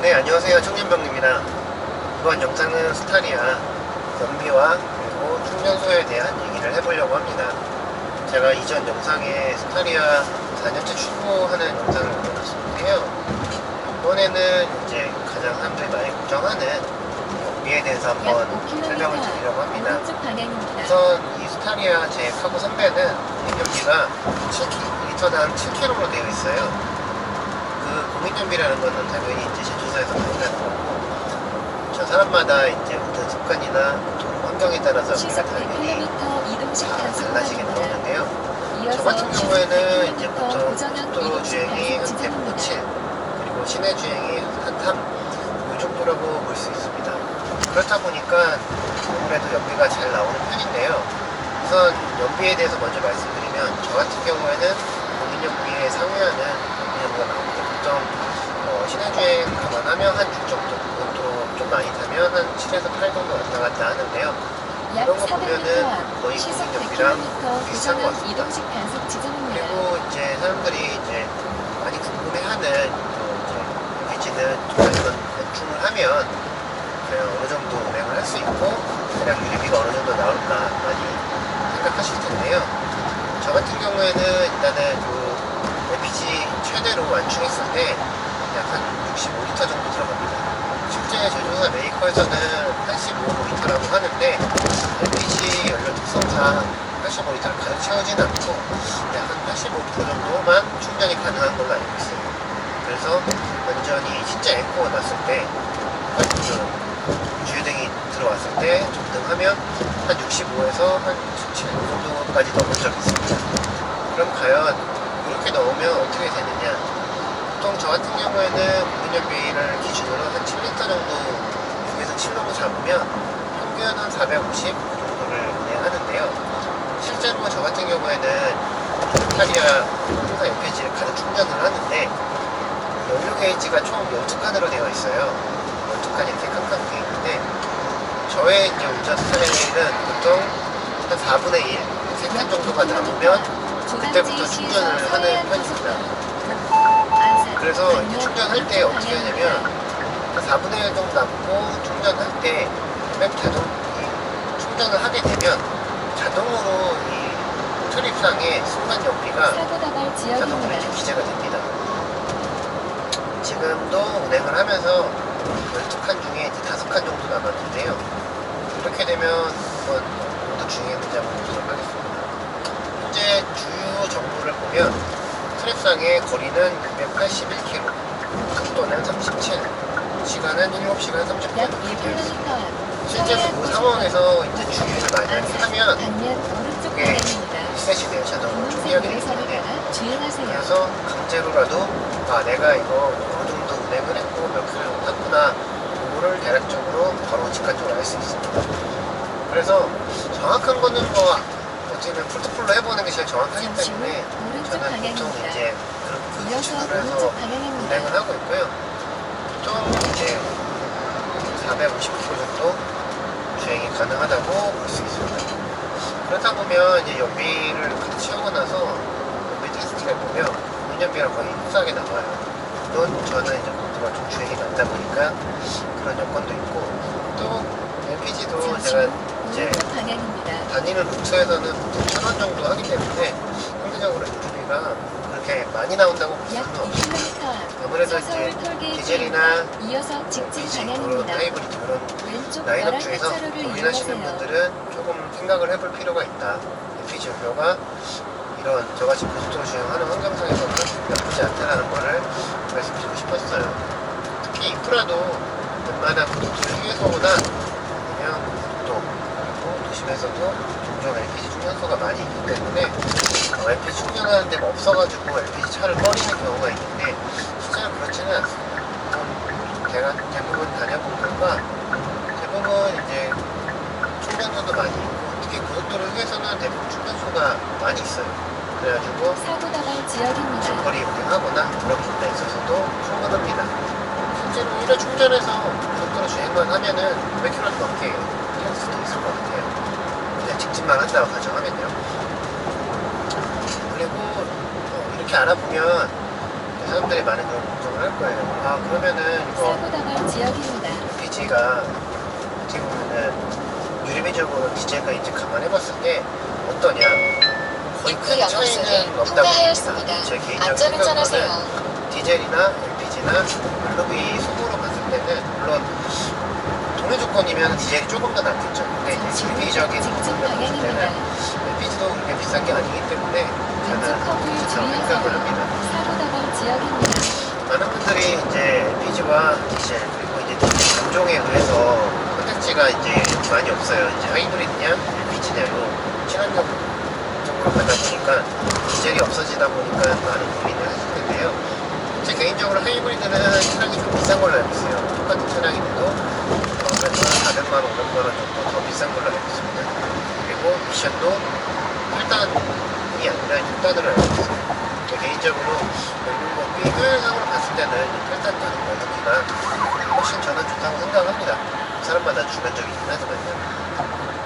네, 안녕하세요. 청년병입니다. 이번 영상은 스타리아 연비와 그리고 충전소에 대한 얘기를 해보려고 합니다. 제가 이전 영상에 스타리아 4년째 출고하는 영상을 올려놨었는데요. 이번에는 이제 가장 사람들이 많이 걱정하는 연비에 대해서 한번 약 5km 설명을 드리려고 합니다. 우선 이 스타리아 제 카고 선배는 공인연비가 7리터당 7kg로 되어 있어요. 그 공인연비라는 거는 당연히 이제 제조사에서 거고, 저 사람마다 이제 운전 습관이나 환경에 따라서 우리가 당연히 100km 이동식 다 단속 달라지게 구간입니다. 나오는데요. 저 같은 경우에는 이제 100km 보통 이동식 주행이 한 단속 100, 7 지점입니다. 그리고 시내 주행이 한 3, 이 정도라고 볼 수 있습니다. 그렇다 보니까 아무래도 연비가 잘 나오는 편인데요. 우선 연비에 대해서 먼저 말씀드리면 저 같은 경우에는 공인 연비에 상회하는 연비가 나옵니다. 보통 어, 주행 감안하면 한 6 정도, 고속도로 좀 많이 타면 한 7에서 8 정도 왔다 갔다 하는데요. 약 이런 거 400m 보면은 앞 거의 100km 비슷한 것 같습니다. 그리고 이제 사람들이 이제 많이 궁금해하는 또 이제 LPG는 이런 대충을 하면 어느 정도 운행을 할 수 있고 대략 유리비가 어느 정도 나올까 많이 생각하실 텐데요. 저 같은 경우에는 일단은 그 LPG 최대로 완충했을 때 약 한 65리터 정도 들어갑니다. 실제 제조사 메이커에서는 85리터라고 하는데 LPG 연료 특성상 85리터를 가득 채우진 않고 약 한 85% 정도만 충전이 가능한 걸로 알고 있어요. 그래서 완전히 진짜 에코가 났을 때, 그 주유등이 들어왔을 때 점등하면 한 65에서 한 67 정도까지 넘은 적이 있습니다. 그럼 과연 이렇게 넣으면 어떻게 되느냐? 보통 저 같은 경우에는 공인연비를 기준으로 한 7리터 정도 6에서 7로로 잡으면 평균 한 450 정도를 운행하는데요. 실제로 저 같은 경우에는 이탈리아 항상 LPG를 가득 충전을 하는데 연료 게이지가 총 12칸으로 되어 있어요. 12칸 이렇게 칸칸 되어 있는데 저의 이제 운전 스타일은 보통 한 4분의 1, 3칸 정도가 남으면 그때부터 충전을 하는 편입니다. 그래서 이제 충전할 때 어떻게 하냐면 한 4분의 1 정도 남고 충전할 때맨 자동 이 충전을 하게 되면 자동으로 이 출입상의 순간 연비가 자동으로 이렇게 지역입니다. 기재가 됩니다. 지금도 운행을 하면서 12칸 중에 이제 5칸 정도 남았는데요. 이렇게 되면 한번 모두 주행해보자 한번 보도록 하겠습니다. 현재 주유 정보를 보면 트랩상의 거리는 681km, 속도는 37, 시간은 7시간 30분. 약 1km 앞 실제로 그 상황에서 이제 주유를 만약에 하면 이게. 리셋이 돼요. 자동으로 분홍색 준비하게 되기 유리선을 때문에. 그래서 강제로라도 아 내가 이거 어느 정도 운행을 했고 몇 킬로 탔구나 그거를 대략적으로 바로 직관적으로 알 수 있습니다. 그래서 정확한 거는 뭐 보면 풀트풀로 해보는 게 제일 정확하기 때문에 저는 보통. 이제 이어서 기준으로 해서. 운행을 하고 있고요. 보통 이제 450km 정도 주행이 가능하다고 볼 수 있습니다. 그렇다 보면 이제 연비를 채우고 나서 연비 테스트를 보면 운연비랑 거의 흡사하게 나와요. 물론 저는 이제 고도가 좀 주행이 많다 보니까 그런 여건도 있고 또 LPG도 제가 후 이제 방향입니다. 다니는 루트에서는 보통 천원 정도 하기 때문에 상대적으로 유류비가 그렇게 많이 나온다고 약. 2km 앞 아무래도 서서울 이제 톨게이트 디젤이나 이어서 직진 LPG 그런 방향입니다. 하이브리드 그런 라인업 중에서 고민하시는 이용하세요. 분들은 조금 생각을 해볼 필요가 있다. LPG 연료가 이런 저같이 고속도로 주행하는 환경상에서는 나쁘지 않다는 거를 말씀드리고 싶었어요. 특히 인프라도 웬만한 고속도로 휴게소보다 도심에서도 종종 LPG 충전소가 많이 있기 때문에 어, LPG 충전하는 데가 없어가지고 LPG 차를 꺼리는 경우가 있는데 실제로 그렇지는 않습니다. 좀 제가 대부분 다녀본 결과 대부분 이제 충전소도 많이 있고 특히 고속도로 휴게소는 대부분 충전소가 많이 있어요. 그래가지고 사고 다발 지역입니다. 장거리 운행하거나 그런 분야에 있어서도 충분합니다. 실제로 1회 충전해서 고속도로 주행만 하면은 500km 50만 한다고 가정하면요. 그리고 어, 이렇게 알아보면 사람들이 많은 그런 걱정을 할 거예요. 아 그러면은 이거 비지가 어떻게 보면은 유리비적으로 디제가 이제 감안해봤을 때 어떠냐? 거의 큰 차이는 없다고 봅니다. 제 개인적인 생각으로는 디젤이나 LPG나 루비 소모로 봤을 때는 물론 동일 조건이면 디젤이 조금 더 낫겠죠. 근데 이제 직진 부분을 봤을 때는. LPG도 그렇게 비싼 게 아니기 때문에 저는 괜찮다고 생각을. 합니다. 많은 분들이 이제 LPG와 디젤 그리고 이제 단종에 의해서 선택지가 이제 많이 없어요. 이제 하이브리드냐 LPG냐로 친환경 쪽으로 가다 보니까 디젤이 없어지다 보니까 많은 고민을 하실 텐데요. 제 개인적으로 하이브리드는 차량이 좀 비싼 걸로 알고 있어요. 똑같은 차량인데도 400만 원, 500만 원 정도 더 비싼 걸로 알고 있습니다. 그리고 미션도 8단이 아니라 6단으로 알고. 제 개인적으로 뭐 비교형으로 봤을 때는 8단 가는 가격기가 훨씬 저는 좋다고 생각합니다. 사람마다 주관적이긴 하지만요.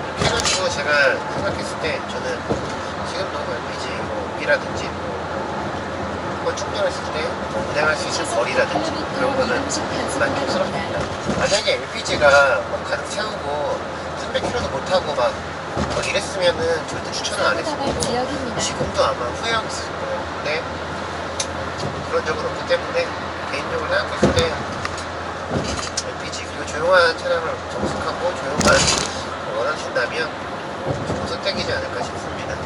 이렇게 해가지고 제가 생각했을 때 저는 지금도 LPG 뭐 비라든지 뭐 한번 충전했을 때뭐 운행할 수 있는 거리라든지 그런 거는 만족스럽습니다. 만약에 LPG가 뭐 가득 채우고 300km도 못 타고 막, 막 이랬으면은 절대 추천을 안 했을 거고. 지금도 아마 후회하고 있을 거예요. 근데 그런 적은 없기 때문에 개인적으로 생각했을 때 LPG 그리고 조용한 차량을 정숙하고 조용한 걸 원하신다면 좋은 선택이지 않을까 싶습니다.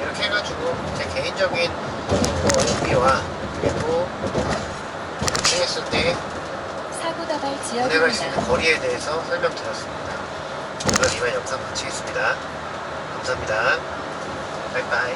이렇게 해가지고 제 개인적인 어, 의미와 그리고 운행했을 때 사고 당할 운행할 수 지역입니다. 있는 거리에 대해서 설명드렸습니다. 그럼 이만 영상 마치겠습니다. 감사합니다. 바이바이.